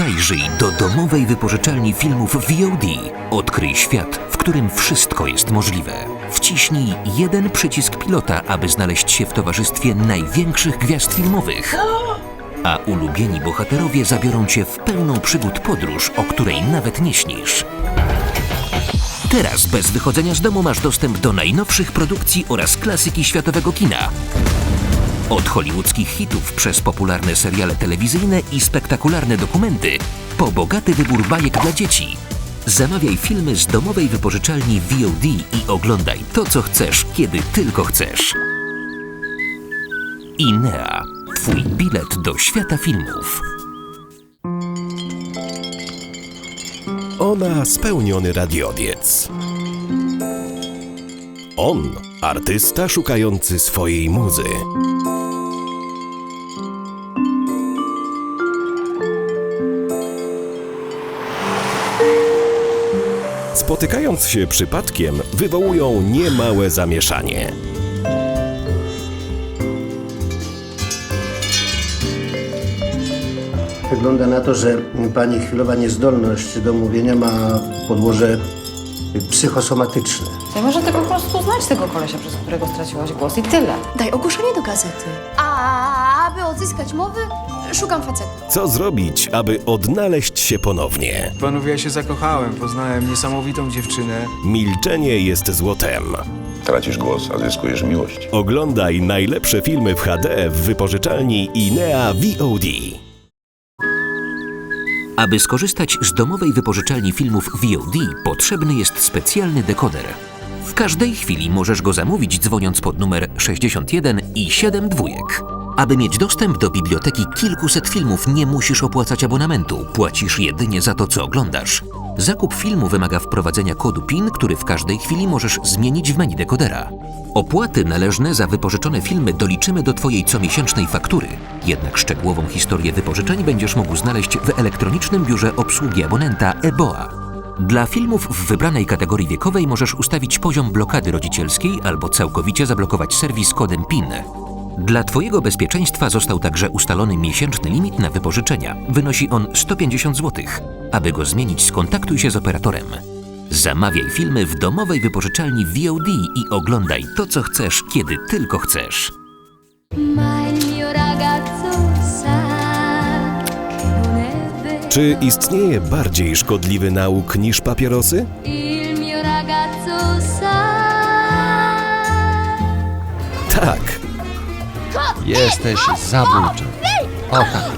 Zajrzyj do domowej wypożyczalni filmów VOD. Odkryj świat, w którym wszystko jest możliwe. Wciśnij jeden przycisk pilota, aby znaleźć się w towarzystwie największych gwiazd filmowych. A ulubieni bohaterowie zabiorą cię w pełną przygód podróż, o której nawet nie śnisz. Teraz bez wychodzenia z domu masz dostęp do najnowszych produkcji oraz klasyki światowego kina. Od hollywoodzkich hitów przez popularne seriale telewizyjne i spektakularne dokumenty po bogaty wybór bajek dla dzieci. Zamawiaj filmy z domowej wypożyczalni VOD i oglądaj to, co chcesz, kiedy tylko chcesz. INEA. Twój bilet do świata filmów. Ona spełniony radiodiec. On artysta szukający swojej muzy. Spotykając się przypadkiem, wywołują niemałe zamieszanie. Wygląda na to, że pani chwilowa niezdolność do mówienia ma podłoże psychosomatyczne. Ja może tylko po prostu znać tego kolesia, przez którego straciłaś głos i tyle. Daj ogłoszenie do gazety. A aby odzyskać mowy, szukam facetu. Co zrobić, aby odnaleźć się ponownie? Panowie, ja się zakochałem, poznałem niesamowitą dziewczynę. Milczenie jest złotem. Tracisz głos, a zyskujesz miłość. Oglądaj najlepsze filmy w HD w wypożyczalni INEA VOD. Aby skorzystać z domowej wypożyczalni filmów VOD, potrzebny jest specjalny dekoder. W każdej chwili możesz go zamówić dzwoniąc pod numer 61 i 7 dwójek. Aby mieć dostęp do biblioteki kilkuset filmów, nie musisz opłacać abonamentu, płacisz jedynie za to, co oglądasz. Zakup filmu wymaga wprowadzenia kodu PIN, który w każdej chwili możesz zmienić w menu dekodera. Opłaty należne za wypożyczone filmy doliczymy do Twojej comiesięcznej faktury. Jednak szczegółową historię wypożyczeń będziesz mógł znaleźć w elektronicznym biurze obsługi abonenta EBOA. Dla filmów w wybranej kategorii wiekowej możesz ustawić poziom blokady rodzicielskiej albo całkowicie zablokować serwis kodem PIN. Dla Twojego bezpieczeństwa został także ustalony miesięczny limit na wypożyczenia. Wynosi on 150 zł. Aby go zmienić, skontaktuj się z operatorem. Zamawiaj filmy w domowej wypożyczalni VOD i oglądaj to, co chcesz, kiedy tylko chcesz. Czy istnieje bardziej szkodliwy nauk niż papierosy? Tak. Jesteś zabójczy. O tak.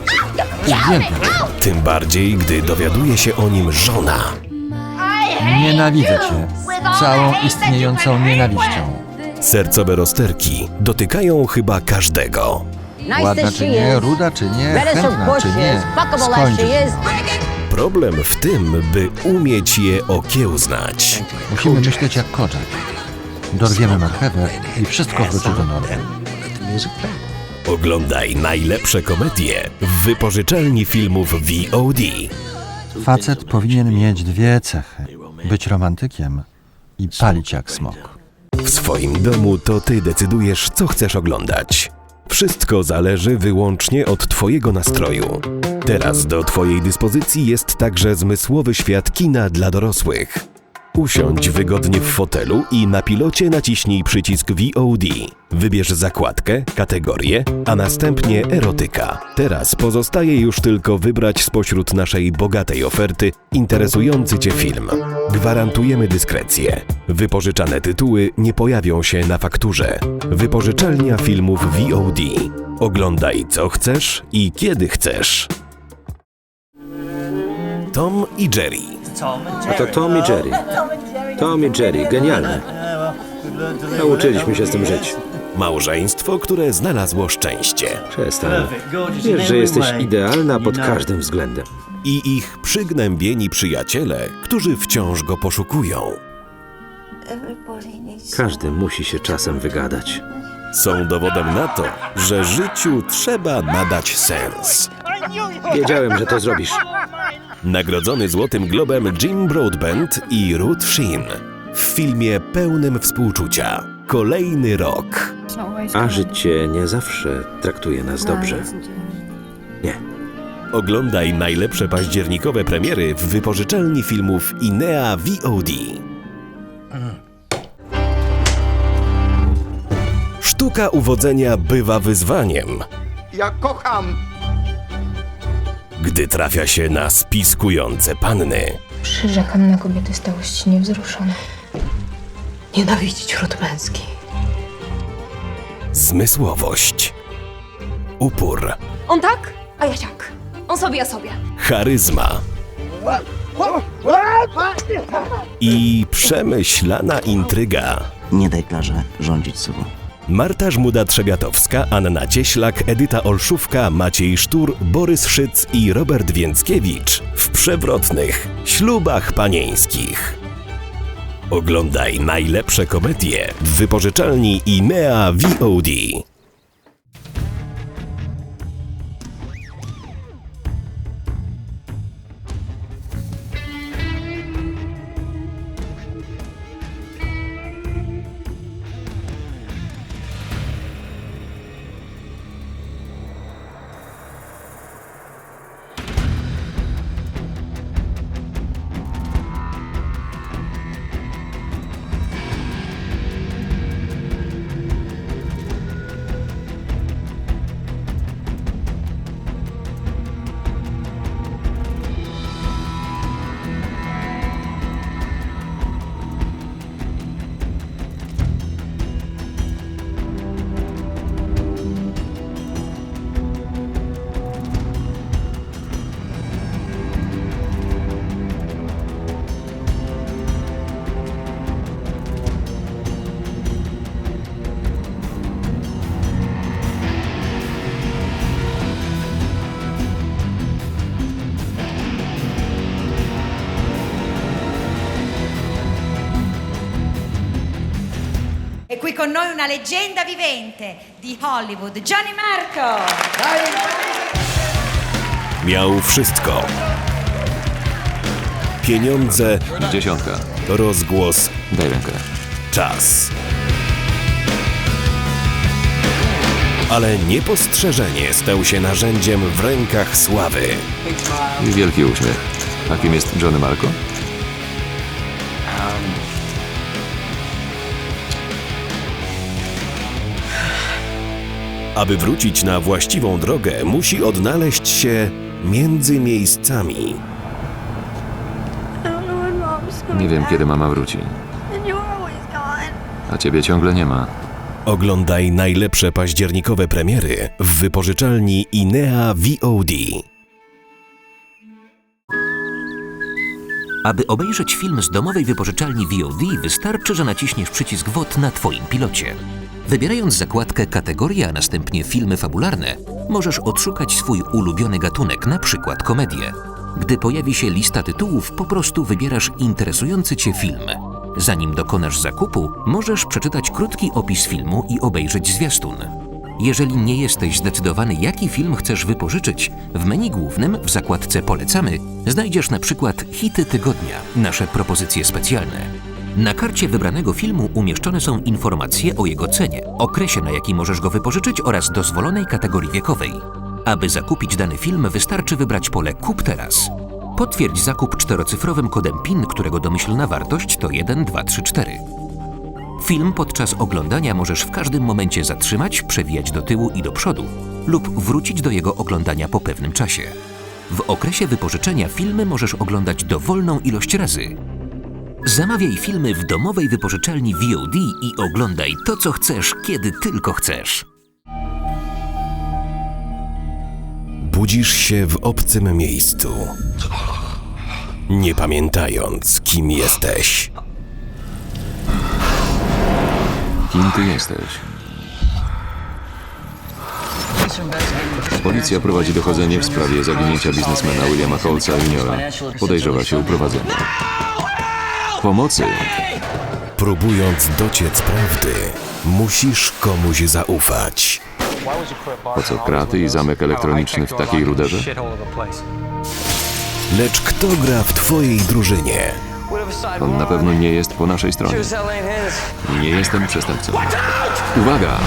Uwielbiam. Tym bardziej, gdy dowiaduje się o nim żona. Nienawidzę cię. Całą istniejącą nienawiścią. Sercowe rozterki dotykają chyba każdego. Ładna czy nie, ruda czy nie, chętna czy nie. Skończy się. Problem w tym, by umieć je okiełznać. Musimy myśleć jak koczek. Dorwiemy marchewę i wszystko wróci do normy. Oglądaj najlepsze komedie w wypożyczalni filmów VOD. Facet powinien mieć dwie cechy. Być romantykiem i palić jak smok. W swoim domu to ty decydujesz, co chcesz oglądać. Wszystko zależy wyłącznie od Twojego nastroju. Teraz do Twojej dyspozycji jest także zmysłowy świat kina dla dorosłych. Usiądź wygodnie w fotelu i na pilocie naciśnij przycisk VOD. Wybierz zakładkę, kategorię, a następnie erotyka. Teraz pozostaje już tylko wybrać spośród naszej bogatej oferty interesujący Cię film. Gwarantujemy dyskrecję. Wypożyczane tytuły nie pojawią się na fakturze. Wypożyczalnia filmów VOD. Oglądaj co chcesz i kiedy chcesz. Tom i Jerry. A to Tom i Jerry. Tom i Jerry, genialne. Nauczyliśmy się z tym żyć. Małżeństwo, które znalazło szczęście. Przestań. Wiesz, że jesteś idealna pod każdym względem. I ich przygnębieni przyjaciele, którzy wciąż go poszukują. Każdy musi się czasem wygadać. Są dowodem na to, że życiu trzeba nadać sens. Wiedziałem, że to zrobisz. Nagrodzony Złotym Globem Jim Broadbent i Ruth Sheen w filmie pełnym współczucia. Kolejny rok. A życie nie zawsze traktuje nas dobrze. Nie. Oglądaj najlepsze październikowe premiery w wypożyczalni filmów Inea VOD. Sztuka uwodzenia bywa wyzwaniem, Ja kocham! Gdy trafia się na spiskujące panny. Przyrzekam na kobiety stałość niewzruszona. Nienawidzić ród męski. Zmysłowość, upór, On tak, a ja siak. On sobie, ja sobie. charyzma i przemyślana intryga. Nie daj Klarze rządzić sobą. Marta Żmuda-Trzebiatowska, Anna Cieślak, Edyta Olszówka, Maciej Sztur, Borys Szyc i Robert Więckiewicz w przewrotnych ślubach panieńskich. Oglądaj najlepsze komedie w wypożyczalni INEA VOD. E qui con noi una leggenda vivente di Hollywood, Johnny Marco. Miał wszystko. Pieniądze, Dziesiątka. rozgłos, Daj rękę. czas. Ale niepostrzeżenie stał się narzędziem w rękach sławy. I wielki uśmiech. A kim jest Johnny Marco? Aby wrócić na właściwą drogę, musi odnaleźć się między miejscami. Nie wiem, kiedy mama wróci. A ciebie ciągle nie ma. Oglądaj najlepsze październikowe premiery w wypożyczalni INEA VOD. Aby obejrzeć film z domowej wypożyczalni VOD, wystarczy, że naciśniesz przycisk WOD na Twoim pilocie. Wybierając zakładkę Kategoria, a następnie Filmy fabularne, możesz odszukać swój ulubiony gatunek, na przykład komedię. Gdy pojawi się lista tytułów, po prostu wybierasz interesujący Cię film. Zanim dokonasz zakupu, możesz przeczytać krótki opis filmu i obejrzeć zwiastun. Jeżeli nie jesteś zdecydowany, jaki film chcesz wypożyczyć, w menu głównym w zakładce Polecamy znajdziesz na przykład Hity Tygodnia, nasze propozycje specjalne. Na karcie wybranego filmu umieszczone są informacje o jego cenie, okresie na jaki możesz go wypożyczyć oraz dozwolonej kategorii wiekowej. Aby zakupić dany film, wystarczy wybrać pole Kup teraz. Potwierdź zakup czterocyfrowym kodem PIN, którego domyślna wartość to 1234. Film podczas oglądania możesz w każdym momencie zatrzymać, przewijać do tyłu i do przodu lub wrócić do jego oglądania po pewnym czasie. W okresie wypożyczenia filmy możesz oglądać dowolną ilość razy. Zamawiaj filmy w domowej wypożyczalni VOD i oglądaj to, co chcesz, kiedy tylko chcesz. Budzisz się w obcym miejscu, nie pamiętając, kim jesteś. Kim ty jesteś? Policja prowadzi dochodzenie w sprawie zaginięcia biznesmena Williama Holtza Jr. Podejrzewa się uprowadzenia. Pomocy! Próbując dociec prawdy, musisz komuś zaufać. Po co kraty i zamek elektroniczny w takiej ruderze? Lecz kto gra w twojej drużynie? On na pewno nie jest po naszej stronie. Nie jestem przestępcą. Uwaga!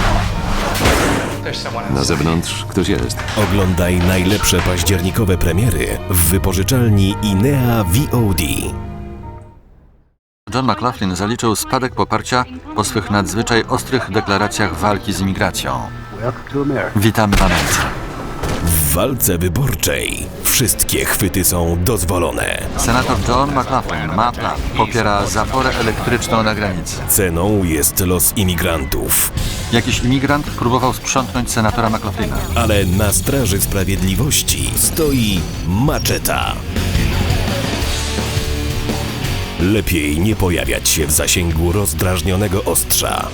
Na zewnątrz ktoś jest. Oglądaj najlepsze październikowe premiery w wypożyczalni Inea VOD. John McLaughlin zaliczył spadek poparcia po swych nadzwyczaj ostrych deklaracjach walki z imigracją. Witamy w Ameryce. W walce wyborczej wszystkie chwyty są dozwolone. Senator John McLaughlin ma plan. Popiera zaporę elektryczną na granicy. Ceną jest los imigrantów. Jakiś imigrant próbował sprzątnąć senatora McLaughlina. Ale na straży sprawiedliwości stoi maczeta. Lepiej nie pojawiać się w zasięgu rozdrażnionego ostrza.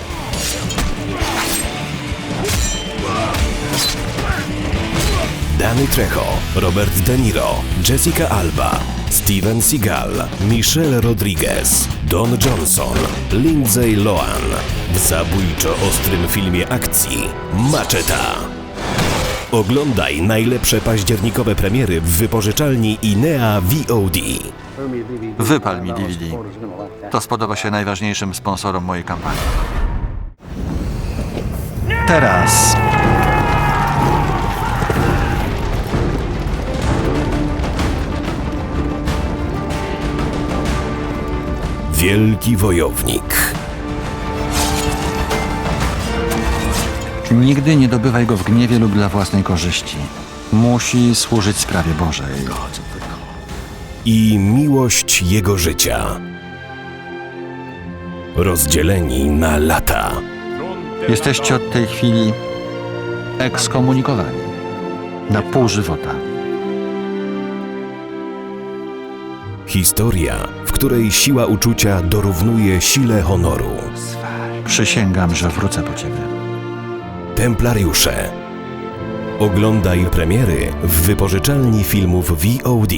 Danny Trejo, Robert De Niro, Jessica Alba, Steven Seagal, Michelle Rodriguez, Don Johnson, Lindsay Lohan w zabójczo ostrym filmie akcji Maczeta. Oglądaj najlepsze październikowe premiery w wypożyczalni Inea VOD. Wypal mi DVD. To spodoba się najważniejszym sponsorom mojej kampanii. Teraz Wielki wojownik. nigdy nie dobywaj go w gniewie lub dla własnej korzyści. Musi służyć sprawie Bożej. I miłość jego życia. Rozdzieleni na lata. Jesteście od tej chwili ekskomunikowani. Na pół żywota. Historia, w której siła uczucia dorównuje sile honoru. Przysięgam, że wrócę po ciebie. Templariusze. Oglądaj premiery w wypożyczalni filmów VOD.